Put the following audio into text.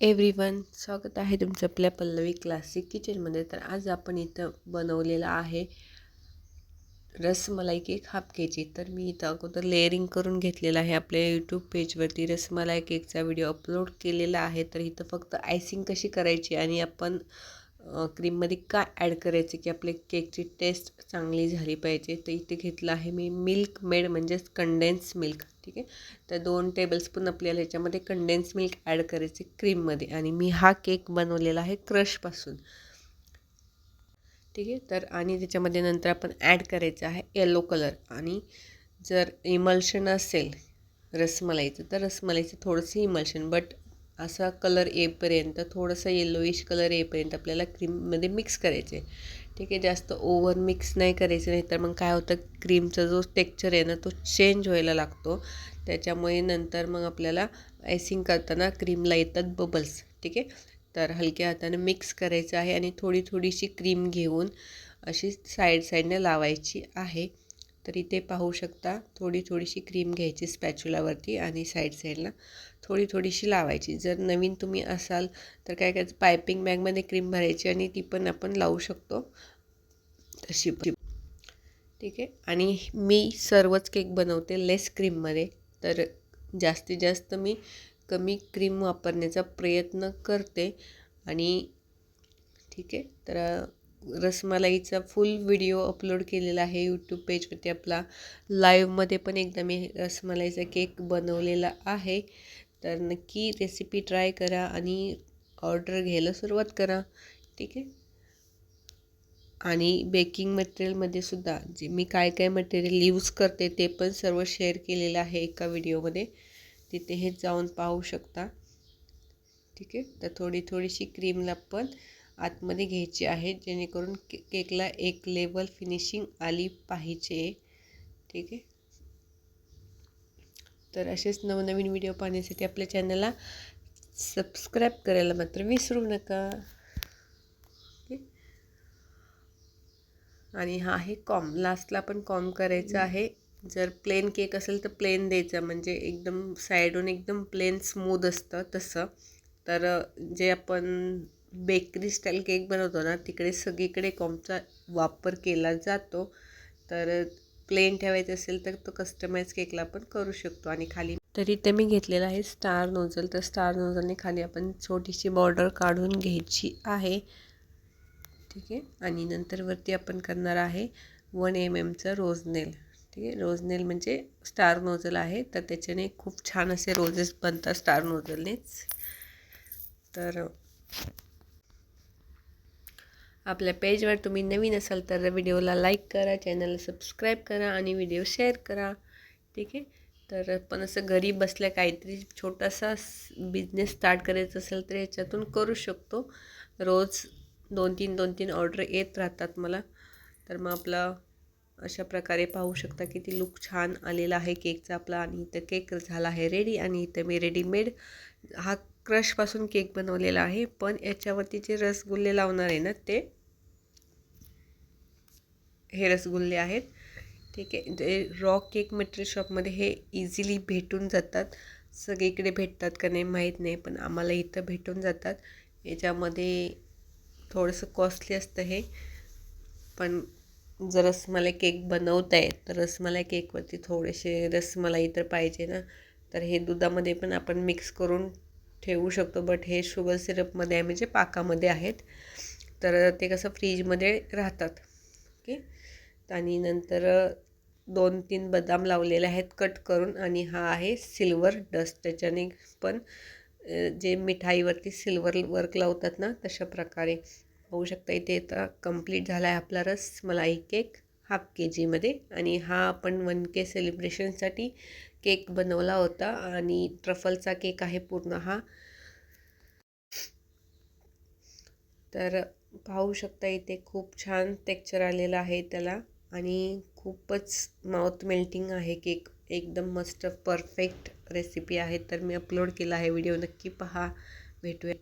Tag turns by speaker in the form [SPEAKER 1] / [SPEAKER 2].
[SPEAKER 1] Everyone स्वागत आहे तुमचं आपल्या पल्लवी क्लासिक किचनमध्ये तर आज आपण इथं बनवलेला आहे rasmalai cake half K G तर मी इथं अगोदर लेअरिंग करून घेतलेलं आहे. आपल्या यूट्यूब पेजवरती रसमलाई केकचा व्हिडिओ अपलोड केलेला आहे. तर इथं फक्त आयसिंग कशी करायची आणि आपण क्रीममध्ये काय ॲड करायचं की आपले केकची टेस्ट चांगली झाली पाहिजे? तर इथे घेतलं आहे मी मिल्क मेड म्हणजेच कंडेन्स मिल्क ठीक आहे? तर दोन टेबलस्पून आपल्याला ह्याच्यामध्ये कंडेन्स मिल्क ॲड करायचे क्रीममध्ये आणि मी हा केक बनवलेला आहे क्रशपासून ठीक आहे? तर आणि त्याच्यामध्ये नंतर आपण ॲड करायचं आहे येलो कलर आणि जर इमल्शन असेल रसमलाईचं तर रसमलाईचं थोडंसं इमल्शन बट असा कलर येईपर्यंत थोडंसं येलोईश कलर येईपर्यंत आपल्याला क्रीममध्ये मिक्स करायचे ठीक आहे जास्त ओव्हर मिक्स नाही करायचं नाही तर मग काय होतं क्रीमचा जो टेक्चर आहे ना तो चेंज व्हायला लागतो. त्याच्यामुळे नंतर मग आपल्याला आयसिंग करताना क्रीमला येतात बबल्स ठीक आहे? तर हलक्या हाताने मिक्स करायचं आहे आणि थोडी थोडीशी क्रीम घेऊन अशी साईड साईडने लावायची आहे. तर इथे पाहू शकता. थोडी थोडीशी क्रीम घ्यायची स्पॅच्युलावरती आणि साईड साईडला थोडी थोडीशी लावायची. जर नवीन तुम्ही असाल तर काय करायचं? पायपिंग बॅगमध्ये क्रीम भरायची आणि ती पण आपण लावू शकतो. तशी पण. ठीक आहे? आणि मी सर्वच केक बनवते लेस क्रीममध्ये तर जास्तीत जास्त मी कमी क्रीम वापरण्याचा प्रयत्न करते. आणि ठीक आहे? तर रसमलाईचा फुल व्हिडिओ अपलोड केलेला आहे यूट्यूब पेजवरती आपला लाईव्हमध्ये पण एकदा मी रसमलाईचा केक बनवलेला आहे. तर नक्की रेसिपी ट्राय करा आणि ऑर्डर घ्यायला सुरुवात करा. ठीक आहे? आणि बेकिंग मटेरियलमध्ये सुद्धा जे मी काय काय मटेरियल यूज करते ते पण सर्व शेअर केलेलं आहे एका व्हिडिओमध्ये तिथे हे जाऊन पाहू शकता. ठीक आहे? तर थोडी थोडीशी क्रीमला पण आतमध्ये घ्यायची आहे जेणेकरून के केकला एक लेवल फिनिशिंग आली पाहिजे. ठीक आहे? तर असेच नवनवीन व्हिडिओ पाहण्यासाठी आपल्या चॅनलला सबस्क्राईब करायला मात्र विसरू नका. आणि हा आहे कॉम. लास्टला पण कॉम करायचं आहे. जर प्लेन केक असेल तर प्लेन द्यायचा म्हणजे एकदम साईडून एकदम प्लेन स्मूद असतं तसं. तर जे आपण बेकरी स्टाईल केक बनवतो ना तिकडे सगळीकडे कॉमचा वापर केला जातो. तर प्लेन ठेवायचं असेल तर तो कस्टमाइज केकला आपण करू शकतो. आणि खाली तरी ते मी घेतलेला आहे स्टार नोझल तर स्टार नोझलने खाली आपण छोटीशी बॉर्डर काढून घ्यायची आहे. ठीक आहे? आणि नंतर वरती आपण करणार आहे वन एम एमचं रोजनेल ठीक आहे? रोजनेल म्हणजे स्टार नोझल आहे. तर त्याच्याने खूप छान असे रोजेस बनतात स्टार नोझलनेच तर आपल्या पेजवर तुम्ही नवीन असाल तर व्हिडिओला लाईक करा चॅनलला सबस्क्राईब करा आणि व्हिडिओ शेअर करा. ठीक आहे? तर पण असं घरी बसल्या काहीतरी छोटासा बिझनेस स्टार्ट करायचा असेल तर याच्यातून करू शकतो. रोज दोन तीन दोन तीन ऑर्डर येत राहतात मला. तर मग आपला अशा प्रकारे पाहू शकता की ती लुक छान आलेला आहे केकचा आपला. आणि इथं केक झाला आहे रेडी आणि इथं मी रेडीमेड हा क्रशपासून केक बनवलेला आहे पण याच्यावरती जे रसगुल्ले लावणार आहे ना ते हे रसगुल्ले आहेत. ठीक आहे जे रॉ केक मटेरियल शॉपमध्ये हे इझिली भेटून जातात. सगळीकडे भेटतात का नाही माहीत नाही पण आम्हाला इथं भेटून जातात. याच्यामध्ये थोडंसं कॉस्टली असतं हे पण जर रसमलाई केक बनवता आहे तर रसमलाई केकवरती थोडेसे रसमलाई तर पाहिजे ना. तर हे दुधामध्ये पण आपण मिक्स करून ठेवू शकतो बट हे शुगर सिरपमध्ये आहे म्हणजे पाकामध्ये आहेत. तर ते कसं फ्रीजमध्ये राहतात. ओके आणि नंतर दोन तीन बदाम लावलेले आहेत कट करून आणि हा आहे सिल्वर डस्ट त्याच्याने पण जे मिठाईवरती सिल्वर वर्क लावतात ना तशा प्रकारे. होऊ शकता इथे आता कंप्लीट झाला आहे आपला रस मलाई केक हाफ के जीमध्ये आणि हा आपण वन के सेलिब्रेशनसाठी केक बनवला होता आणि ट्रफलचा केक आहे पूर्ण हा. तर पाहू शकता इथे खूप छान टेक्चर आलेलं आहे त्याला. आणि खूपच माउथ मेल्टिंग आहे केक एकदम मस्त परफेक्ट रेसिपी आहे. तर मी अपलोड केला आहे. व्हिडिओ नक्की पहा. भेटूया